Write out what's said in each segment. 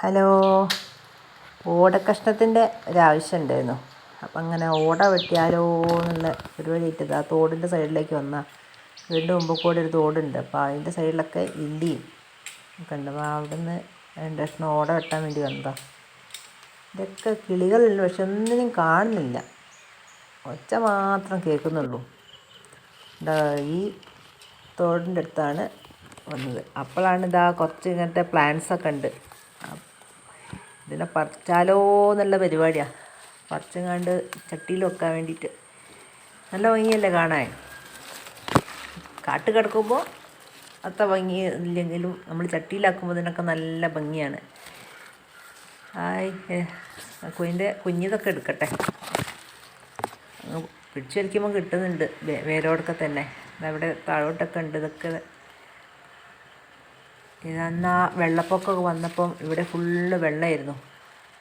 Hello. ഓടക്കഷ്ണത്തിന്റെ ഒരാവശ്യമുണ്ടായിരുന്നു. അപ്പം അങ്ങനെ ഓട വെട്ടിയാലോ എന്നുള്ള പരിപാടിയായിട്ട് ആ തോടിന്റെ സൈഡിലേക്ക് വന്നാൽ വീണ്ടും മുമ്പ് കൂടെ ഒരു തോടുണ്ട്. അപ്പോൾ അതിന്റെ സൈഡിലൊക്കെ ഇല്ലിയും ഒക്കെ അപ്പോൾ അവിടുന്ന് രണ്ട് കഷ്ണം ഓട വെട്ടാൻ വേണ്ടി വന്നതാ. ഇതൊക്കെ കിളികളുണ്ട്. പക്ഷെ ഒന്നിനും കാണുന്നില്ല. ഒച്ച മാത്രം കേൾക്കുന്നുള്ളൂ. ഈ തോടിന്റെ അടുത്താണ് വന്നത്. അപ്പോഴാണ് ഇതാ കുറച്ച് ഇങ്ങനത്തെ പ്ലാന്റ്സ് ഒക്കെ ഉണ്ട്. ഇതിനെ പറിച്ചാലോ എന്നുള്ള പരിപാടിയാണ് പറിച്ചങ്ങാണ്ട് ചട്ടിയിൽ വെക്കാൻ വേണ്ടിയിട്ട്. നല്ല ഭംഗിയല്ലേ കാണാൻ? കാട്ട് കിടക്കുമ്പോൾ അത്ര ഭംഗി ഇല്ലെങ്കിലും നമ്മൾ ചട്ടിയിലാക്കുമ്പോൾ ഇതിനൊക്കെ നല്ല ഭംഗിയാണ്. ആയി കുഞ്ഞിന്റെ കുഞ്ഞിതൊക്കെ എടുക്കട്ടെ. പിടിച്ചു വലിക്കുമ്പോൾ കിട്ടുന്നുണ്ട് വേരോടൊക്കെ തന്നെ. അവിടെ താഴോട്ടൊക്കെ ഉണ്ട്. ഇതൊക്കെ ഇതന്നാ വെള്ളപ്പൊക്കമൊക്കെ വന്നപ്പം ഇവിടെ ഫുള്ള് വെള്ളമായിരുന്നു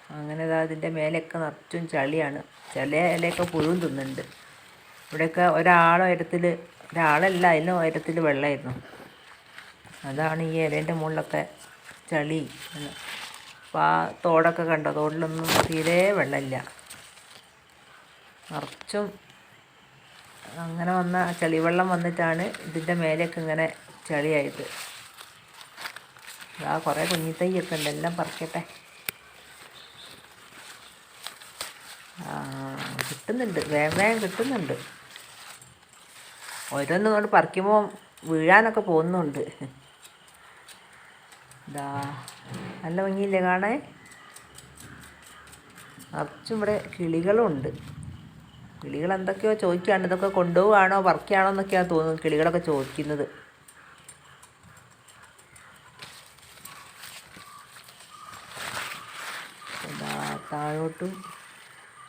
അങ്ങനെ ഇതാ ഇതിന്റെ മേലെയൊക്കെ നിറച്ചും ചളിയാണ്. ചില ഇലയൊക്കെ പുഴുവും തിന്നുന്നുണ്ട്. ഇവിടെയൊക്കെ ഒരാളോ ഇരത്തിൽ ഒരാളല്ല അതിന് ഉയരത്തിൽ വെള്ളമായിരുന്നു അതാണ് ഈ ഇലേന്റെ മുകളിലൊക്കെ ചളി. അപ്പോൾ ആ തോടൊക്കെ കണ്ടോ? തോടിലൊന്നും തീരെ വെള്ളമില്ല. നിറച്ചും അങ്ങനെ വന്ന ചളിവെള്ളം വന്നിട്ടാണ് ഇതിന്റെ മേലെയൊക്കെ ഇങ്ങനെ ചളിയായത്. ആ കുറേ കുഞ്ഞിത്തൈയൊക്കെ ഉണ്ട് എല്ലാം പറിക്കട്ടെ. കിട്ടുന്നുണ്ട് വേഗം വേഗം കിട്ടുന്നുണ്ട്. ഓരോന്നും കൊണ്ട് പറിക്കുമ്പോൾ വീഴാനൊക്കെ പോകുന്നുണ്ട്. ഇതാ നല്ല ഭംഗിയില്ലേ കാണാൻ? നിറച്ചും ഇവിടെ കിളികളുണ്ട്. കിളികൾ എന്തൊക്കെയോ ചോദിക്കുകയാണ് ഇതൊക്കെ കൊണ്ടുപോവുകയാണോ പറിക്കുകയാണോ എന്നൊക്കെയാണ് തോന്നുന്നത് കിളികളൊക്കെ ചോദിക്കുന്നത്.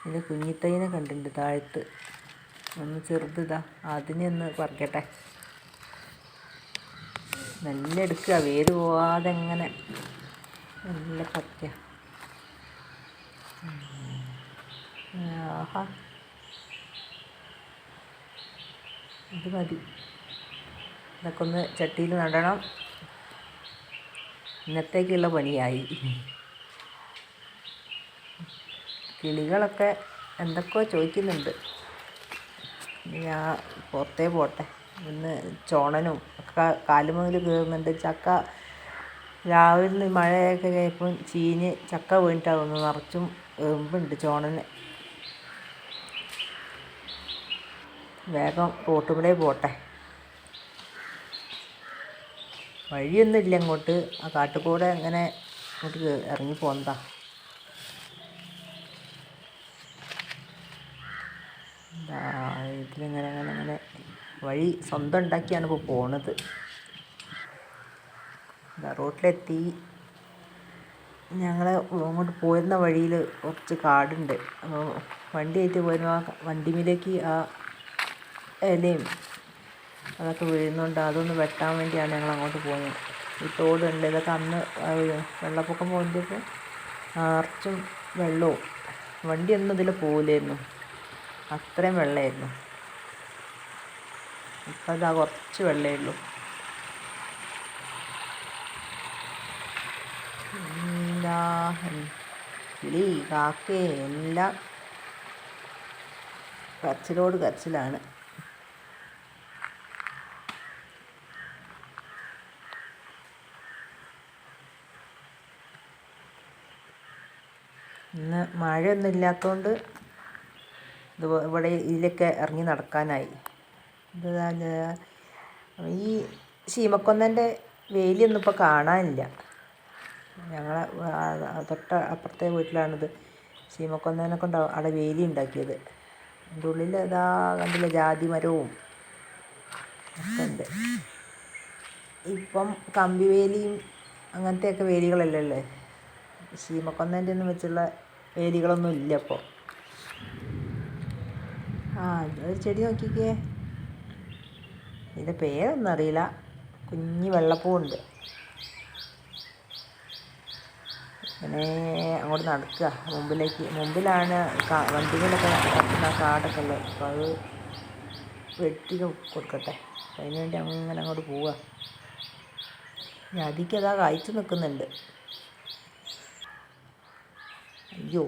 ഇത് കുഞ്ഞിത്തൈനെ കണ്ടിട്ടുണ്ട് താഴത്ത്. ഒന്ന് ചെറുതിതാ അതിനെ ഒന്ന് പറിക്കട്ടെ. നല്ല എടുക്കുക. വേര് പോവാതെ എങ്ങനെ നല്ല പറിക്കുക. ആഹാ. ഇത് മതി. ഇതൊക്കെ ഒന്ന് ചട്ടിയിൽ നടണം. ഇന്നത്തേക്കുള്ള പണിയായി. കിളികളൊക്കെ എന്തൊക്കെയോ ചോദിക്കുന്നുണ്ട്. ഞാൻ പുറത്തേ പോട്ടെ. ഇന്ന് ചോണനും ഒക്കെ കാലുമുതൽ കയറുന്നുണ്ട് ചക്ക രാവിലെ മഴയൊക്കെ കഴിയപ്പം ചീഞ്ഞ് ചക്ക വീണിട്ടാകുന്നു നിറച്ചും എറുമ്പുണ്ട് ചോണന്. വേഗം റോട്ടുകൂടെ പോട്ടെ. വഴിയൊന്നുമില്ല അങ്ങോട്ട് ആ കാട്ടുകൂടെ അങ്ങനെ അങ്ങോട്ട് ഇറങ്ങി പോകുന്നതാ ഇതിലിങ്ങനെ അങ്ങനെ അങ്ങനെ വഴി സ്വന്തം ഉണ്ടാക്കിയാണ് ഇപ്പോൾ പോണത്. റോട്ടിലെത്തി. ഞങ്ങൾ അങ്ങോട്ട് പോരുന്ന വഴിയിൽ കുറച്ച് കാടുണ്ട്. അപ്പോൾ വണ്ടിയായിട്ട് പോരുന്ന ആ വണ്ടിമിലേക്ക് ആ ഇലയും അതൊക്കെ വീഴുന്നുണ്ട്. അതൊന്ന് വെട്ടാൻ വേണ്ടിയാണ് ഞങ്ങൾ അങ്ങോട്ട് പോകുന്നത് ഈ തോടുണ്ട്. ഇതൊക്കെ അന്ന് വെള്ളപ്പൊക്കം പോകുമ്പോൾ നിറച്ചും വെള്ളവും. വണ്ടിയൊന്നും ഇതിൽ പോകില്ലായിരുന്നു അത്രയും വെള്ളമായിരുന്നു. ഇപ്പം അതാ കുറച്ച് വെള്ളമേ ഉള്ളൂ. കിളി കാക്കേ എല്ലാം കരച്ചിലോട് കരച്ചിലാണ്. ഇന്ന് മഴയൊന്നും ഇല്ലാത്തതുകൊണ്ട് ഇവിടെ ഇതിലൊക്കെ ഇറങ്ങി നടക്കാനായി. ഈ ശീമക്കൊന്നന്റെ വേലിയൊന്നും ഇപ്പോൾ കാണാനില്ല. ഞങ്ങളെ തൊട്ട അപ്പുറത്തെ വീട്ടിലാണിത് ശീമക്കൊന്നനെ കൊണ്ട് അവിടെ വേലി ഉണ്ടാക്കിയത്. അതിന്റെ ഉള്ളിൽ ഇതാ കണ്ടില്ല ജാതി മരവും ഒക്കെ ഉണ്ട്. ഇപ്പം കമ്പിവേലിയും അങ്ങനത്തെയൊക്കെ വേലികളല്ലേ ശീമക്കൊന്നന്റെ ഒന്നും വെച്ചുള്ള വേലികളൊന്നും ഇല്ല ഇപ്പോൾ ആ ഒരു ചെടി നോക്കിക്കേ. ഇതിന്റെ പേരൊന്നും അറിയില്ല. കുഞ്ഞ് വെള്ളപ്പൂവുണ്ട്. ഇങ്ങനെ അങ്ങോട്ട് നടക്കുക. മുമ്പിലേക്ക് മുമ്പിലാണ് വണ്ടികളൊക്കെ നടക്കുന്ന കാടൊക്കെ ഉള്ളത് അപ്പോൾ അത് വെട്ടി കൊടുക്കട്ടെ. അതിന് വേണ്ടി അങ്ങനെ അങ്ങോട്ട് പോവുക. ജാതിക്ക് അതാ കായ്ച്ചു നിൽക്കുന്നുണ്ട്. അയ്യോ.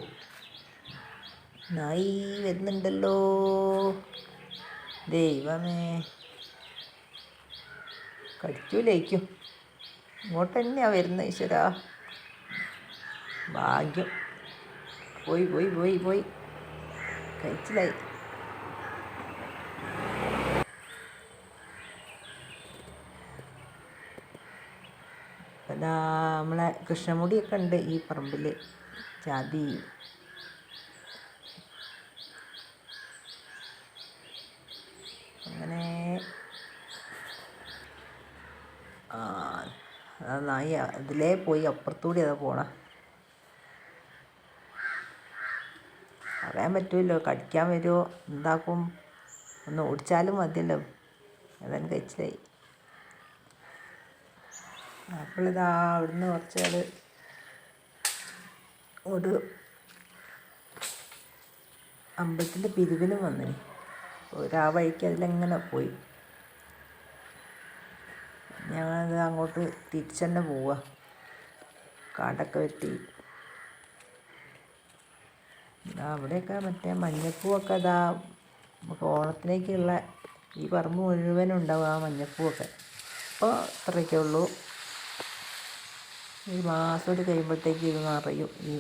നായി വരുന്നുണ്ടല്ലോ. ദൈവമേ. കടിക്കൂലേക്കും ഇങ്ങോട്ട് തന്നെയാണ് വരുന്നത് ഈശ്വരാ. ഭാഗ്യം. പോയി പോയി പോയി പോയി. കഴിച്ചിലായി. നമ്മളെ കൃഷ്ണമുടിയൊക്കെ ഉണ്ട് ഈ പറമ്പിൽ ജാതി അങ്ങനെ. ആ നായി അതിലേ പോയി. അപ്പുറത്തൂടി അതാ പോണ? പറയാൻ പറ്റുമല്ലോ കടിക്കാൻ വരുമോ എന്താക്കും? ഒന്ന് ഓടിച്ചാലും മതിയല്ലോ. അതാണ് കഴിച്ചിലായി. അപ്പോളിതാ അവിടുന്ന് കുറച്ച് ആൾ ഒരു അമ്പലത്തിന്റെ പിരിവിനും വന്നിന്. ഒരാ വഴിക്ക് അതിലെങ്ങനെ പോയി. ഞങ്ങളത് അങ്ങോട്ട് തിരിച്ചു തന്നെ പോവുക കാടൊക്കെ വെട്ടി. അവിടെയൊക്കെ മറ്റേ മഞ്ഞപ്പൂവൊക്കെ അതാ നമുക്ക് ഓണത്തിലേക്കുള്ള ഈ പറമ്പ് മുഴുവനും ഉണ്ടാവും ആ മഞ്ഞപ്പൂവൊക്കെ. അപ്പോൾ അത്രയൊക്കെ ഉള്ളൂ. ഈ മാസം ഒരു കഴിയുമ്പോഴത്തേക്ക് ഇത് നിറയും ഈ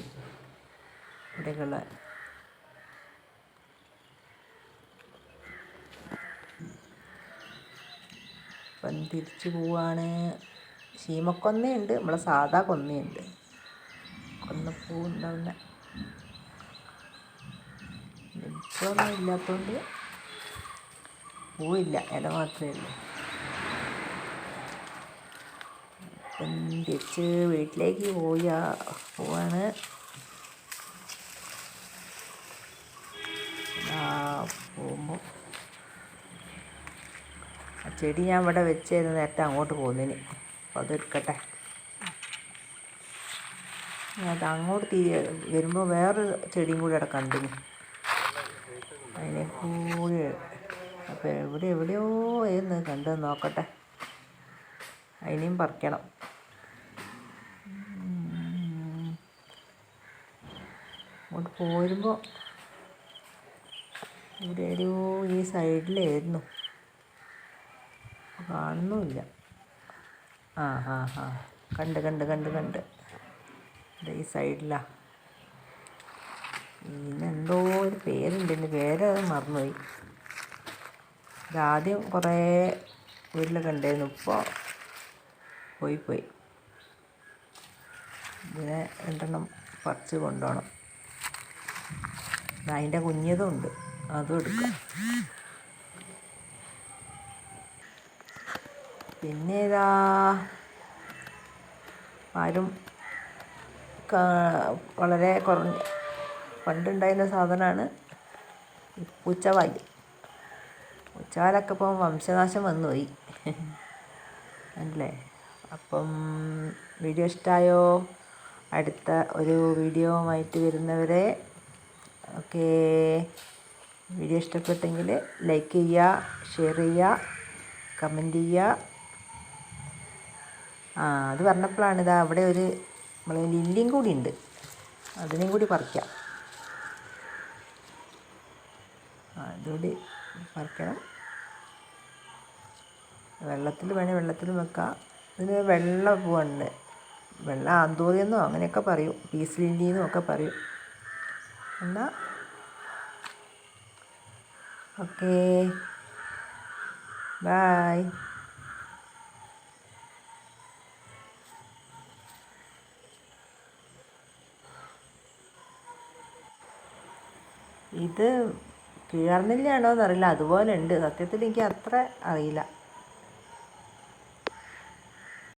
ഇവിടെയൊക്കെയുള്ള അപ്പം തിരിച്ചു പോവാണ്. ശീമക്കൊന്നയുണ്ട് നമ്മളെ സാധാ കൊന്നയുണ്ട് കൊന്നപ്പൂ ഉണ്ടാവുന്ന ഇപ്പോഴൊന്നും ഇല്ലാത്തതുകൊണ്ട് പൂവില്ല. ഇല മാത്രമേ ഉള്ളൂ. അപ്പം തിരിച്ച് വീട്ടിലേക്ക് പോയ പോവാണ്. ചെടി ഞാൻ ഇവിടെ വെച്ചായിരുന്നു നേരത്തെ അങ്ങോട്ട് പോകുന്നതിന് അപ്പോൾ അതെടുക്കട്ടെ അത് അങ്ങോട്ട് തീ വരുമ്പോൾ വേറൊരു ചെടിയും കൂടി അവിടെ കണ്ടിന്. അതിനെ കൂടി അപ്പോൾ എവിടെ എവിടെയോ എന്ന് കണ്ടത് നോക്കട്ടെ. അതിനെയും പറിക്കണം. അങ്ങോട്ട് പോരുമ്പോൾ ഇവിടെ ഒരു ഈ സൈഡിലായിരുന്നു. കാണുന്നുമില്ല. ആ ആ ആ. കണ്ട് കണ്ട് കണ്ട് കണ്ട്. ഈ സൈഡിലാ. ഇതിനെന്തോ ഒരു പേരുണ്ട്. എന്റെ പേര് മറന്നുപോയി. ഇതാദ്യം കുറേ വീട്ടിലൊക്കെ ഉണ്ടായിരുന്നു. ഇപ്പോൾ പോയി പോയി ഇതിനെ രണ്ടെണ്ണം പറിച്ച് കൊണ്ടുപോകണം. അതിന്റെ കുഞ്ഞതും ഉണ്ട്. അതും എടുക്കാം. പിന്നെ ഇതാ ആരും വളരെ കുറഞ്ഞ പണ്ടുണ്ടായിരുന്ന സാധനമാണ് പൂച്ചവാൽ. പൂച്ചവാലൊക്കെ ഇപ്പം വംശനാശം വന്നുപോയി. അല്ലേ? അപ്പം വീഡിയോ ഇഷ്ടമായോ അടുത്ത ഒരു വീഡിയോ ആയിട്ട് വരുന്നവരെ ഓക്കേ വീഡിയോ ഇഷ്ടപ്പെട്ടെങ്കിൽ ലൈക്ക് ചെയ്യുക ഷെയർ ചെയ്യുക കമന്റ് ചെയ്യുക. ആ അത് പറഞ്ഞപ്പോഴാണ് ഇതാ അവിടെ ഒരു നമ്മളെ ലില്ലിയും കൂടി ഉണ്ട്. അതിനെയും കൂടി പറിക്കാം. അതുകൂടി പറിക്കണം. വെള്ളത്തിൽ വേണേൽ വെള്ളത്തിൽ വെക്കാം. ഇതിന് വെള്ള പൂവുണ്ട് വെള്ള ആന്തോറിയെന്നോ അങ്ങനെയൊക്കെ പറയും. പീസ് ലില്ലിയെന്നും ഒക്കെ പറയും. എന്നാൽ ഓക്കേ. ബായ്. ഇത് കീഴാർനെല്ലിയാണോ എന്നറിയില്ല അതുപോലെ ഉണ്ട് സത്യത്തിൽ എനിക്ക് അത്ര അറിയില്ല.